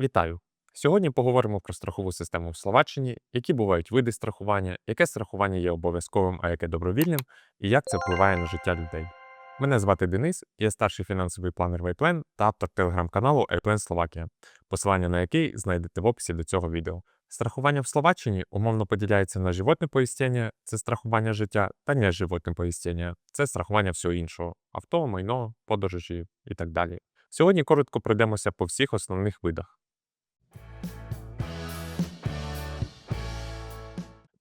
Вітаю! Сьогодні поговоримо про страхову систему в Словаччині, які бувають види страхування, яке страхування є обов'язковим, а яке добровільним, і як це впливає на життя людей. Мене звати Денис, я старший фінансовий планер Вайплен та автор телеграм-каналу iPlan Словакія, посилання на який знайдете в описі до цього відео. Страхування в Словаччині умовно поділяється на животне поїстення, це страхування життя, та неживотне поїстення, це страхування всього іншого авто, майно, подорожі і так далі. Сьогодні коротко пройдемося по всіх основних видах.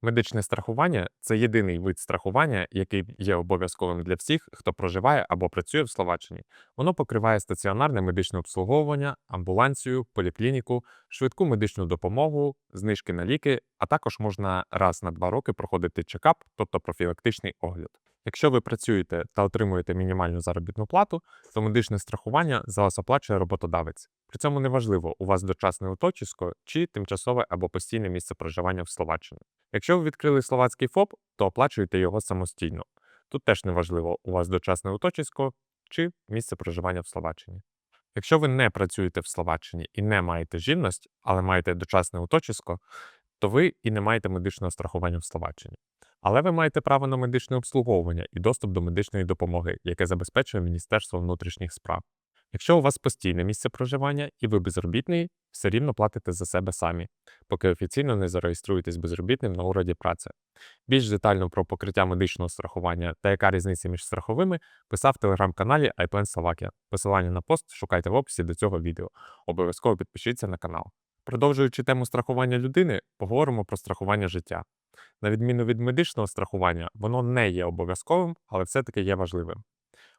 Медичне страхування це єдиний вид страхування, який є обов'язковим для всіх, хто проживає або працює в Словаччині. Воно покриває стаціонарне медичне обслуговування, амбуланцію, поліклініку, швидку медичну допомогу, знижки на ліки, а також можна раз на два роки проходити чекап, тобто профілактичний огляд. Якщо ви працюєте та отримуєте мінімальну заробітну плату, то медичне страхування за вас оплачує роботодавець. При цьому неважливо, у вас дочасне уточисько чи тимчасове або постійне місце проживання в Словаччині. Якщо ви відкрили словацький ФОП, то оплачуєте його самостійно. Тут теж неважливо, у вас дочасне уточисько чи місце проживання в Словаччині. Якщо ви не працюєте в Словаччині і не маєте жінність, але маєте дочасне уточисько, то ви і не маєте медичного страхування в Словаччині. Але ви маєте право на медичне обслуговування і доступ до медичної допомоги, яке забезпечує Міністерство внутрішніх справ. Якщо у вас постійне місце проживання і ви безробітний, все рівно платите за себе самі, поки офіційно не зареєструєтесь безробітним на ураді праці. Більш детально про покриття медичного страхування та яка різниця між страховими писав в телеграм-каналі iPlan Slovakia. Посилання на пост шукайте в описі до цього відео. Обов'язково підпишіться на канал. Продовжуючи тему страхування людини, поговоримо про страхування життя. На відміну від медичного страхування, воно не є обов'язковим, але все-таки є важливим.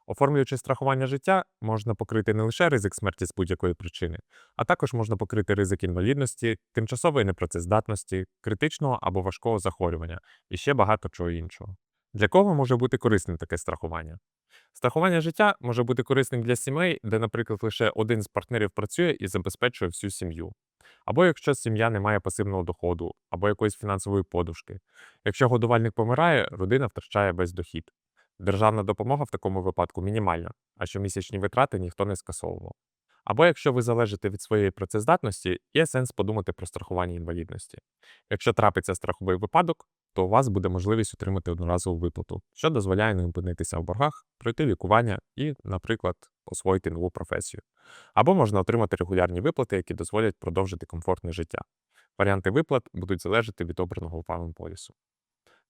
Оформлюючи страхування життя, можна покрити не лише ризик смерті з будь-якої причини, а також можна покрити ризик інвалідності, тимчасової непрацездатності, критичного або важкого захворювання і ще багато чого іншого. Для кого може бути корисним таке страхування? Страхування життя може бути корисним для сімей, де, наприклад, лише один з партнерів працює і забезпечує всю сім'ю. Або якщо сім'я не має пасивного доходу, або якоїсь фінансової подушки. Якщо годувальник помирає, родина втрачає весь дохід. Державна допомога в такому випадку мінімальна, а щомісячні витрати ніхто не скасовував. Або якщо ви залежите від своєї працездатності, є сенс подумати про страхування інвалідності. Якщо трапиться страховий випадок, то у вас буде можливість отримати одноразову виплату, що дозволяє не опинитися в боргах, пройти лікування і, наприклад, освоїти нову професію. Або можна отримати регулярні виплати, які дозволять продовжити комфортне життя. Варіанти виплат будуть залежати від обраного вами полісу.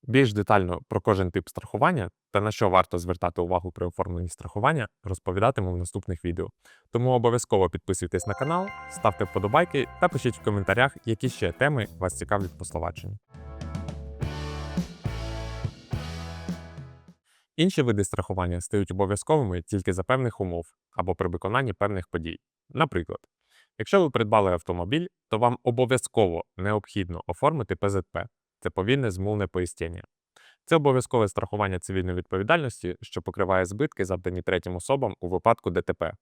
Більш детально про кожен тип страхування та на що варто звертати увагу при оформленні страхування, розповідатиму в наступних відео. Тому обов'язково підписуйтесь на канал, ставте вподобайки та пишіть в коментарях, які ще теми вас цікавлять по Словаччині. Інші види страхування стають обов'язковими тільки за певних умов або при виконанні певних подій. Наприклад, якщо ви придбали автомобіль, то вам обов'язково необхідно оформити ПЗП це повільне змовне поїстення. Це обов'язкове страхування цивільної відповідальності, що покриває збитки, завдані третім особам у випадку ДТП.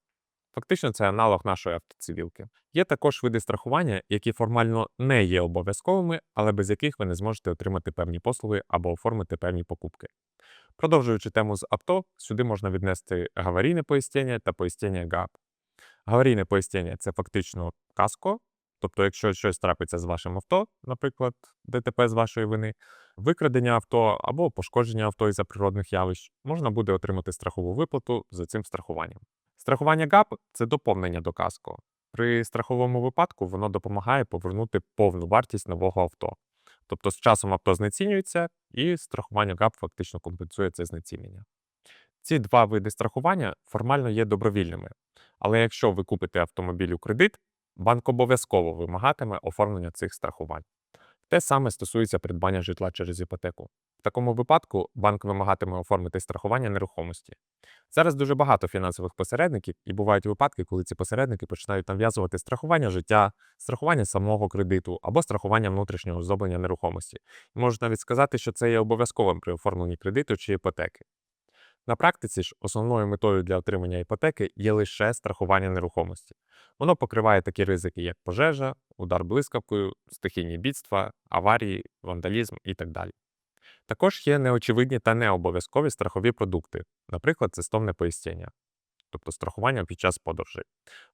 Фактично, це аналог нашої автоцивілки. Є також види страхування, які формально не є обов'язковими, але без яких ви не зможете отримати певні послуги або оформити певні покупки. Продовжуючи тему з авто, сюди можна віднести аварійне поїстення та поїстення ГАП. Аварійне поїстення це фактично каско, Тобто, якщо щось трапиться з вашим авто, наприклад, ДТП з вашої вини, викрадення авто або пошкодження авто із-за природних явищ, можна буде отримати страхову виплату за цим страхуванням. Страхування ГАП це доповнення до каско. При страховому випадку воно допомагає повернути повну вартість нового авто. Тобто з часом авто знецінюється, і страхування ГАП фактично компенсує це знецінення. Ці два види страхування формально є добровільними. Але якщо ви купите автомобіль у кредит, банк обов'язково вимагатиме оформлення цих страхувань. Те саме стосується придбання житла через іпотеку. В такому випадку банк вимагатиме оформити страхування нерухомості. Зараз дуже багато фінансових посередників, і бувають випадки, коли ці посередники починають нав'язувати страхування життя, страхування самого кредиту або страхування внутрішнього оздоблення нерухомості. І навіть сказати, що це є обов'язковим при оформленні кредиту чи іпотеки. На практиці ж основною метою для отримання іпотеки є лише страхування нерухомості. Воно покриває такі ризики, як пожежа, удар блискавкою, стихійні бідства, аварії, вандалізм і так далі. Також є неочевидні та необов'язкові страхові продукти, наприклад, цистовне поїстення. тобто страхування під час подорожей.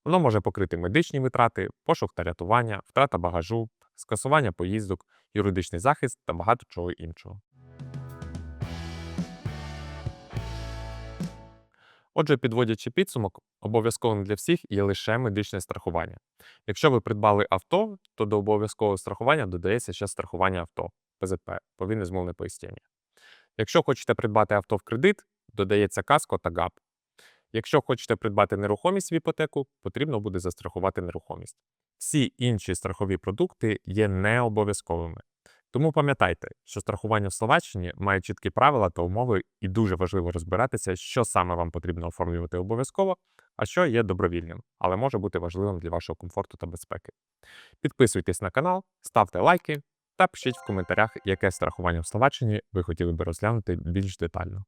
Воно може покрити медичні витрати, пошук та рятування, втрата багажу, скасування поїздок, юридичний захист та багато чого іншого. Отже, підводячи підсумок, обов'язковим для всіх є лише медичне страхування. Якщо ви придбали авто, то до обов'язкового страхування додається ще страхування авто ПЗП, повинне змовне пояснення. Якщо хочете придбати авто в кредит, додається каско та ГАП. Якщо хочете придбати нерухомість в іпотеку, потрібно буде застрахувати нерухомість. Всі інші страхові продукти є необов'язковими. Тому пам'ятайте, що страхування в Словаччині має чіткі правила та умови, і дуже важливо розбиратися, що саме вам потрібно оформлювати обов'язково, а що є добровільним, але може бути важливим для вашого комфорту та безпеки. Підписуйтесь на канал, ставте лайки та пишіть в коментарях, яке страхування в Словаччині ви хотіли би розглянути більш детально.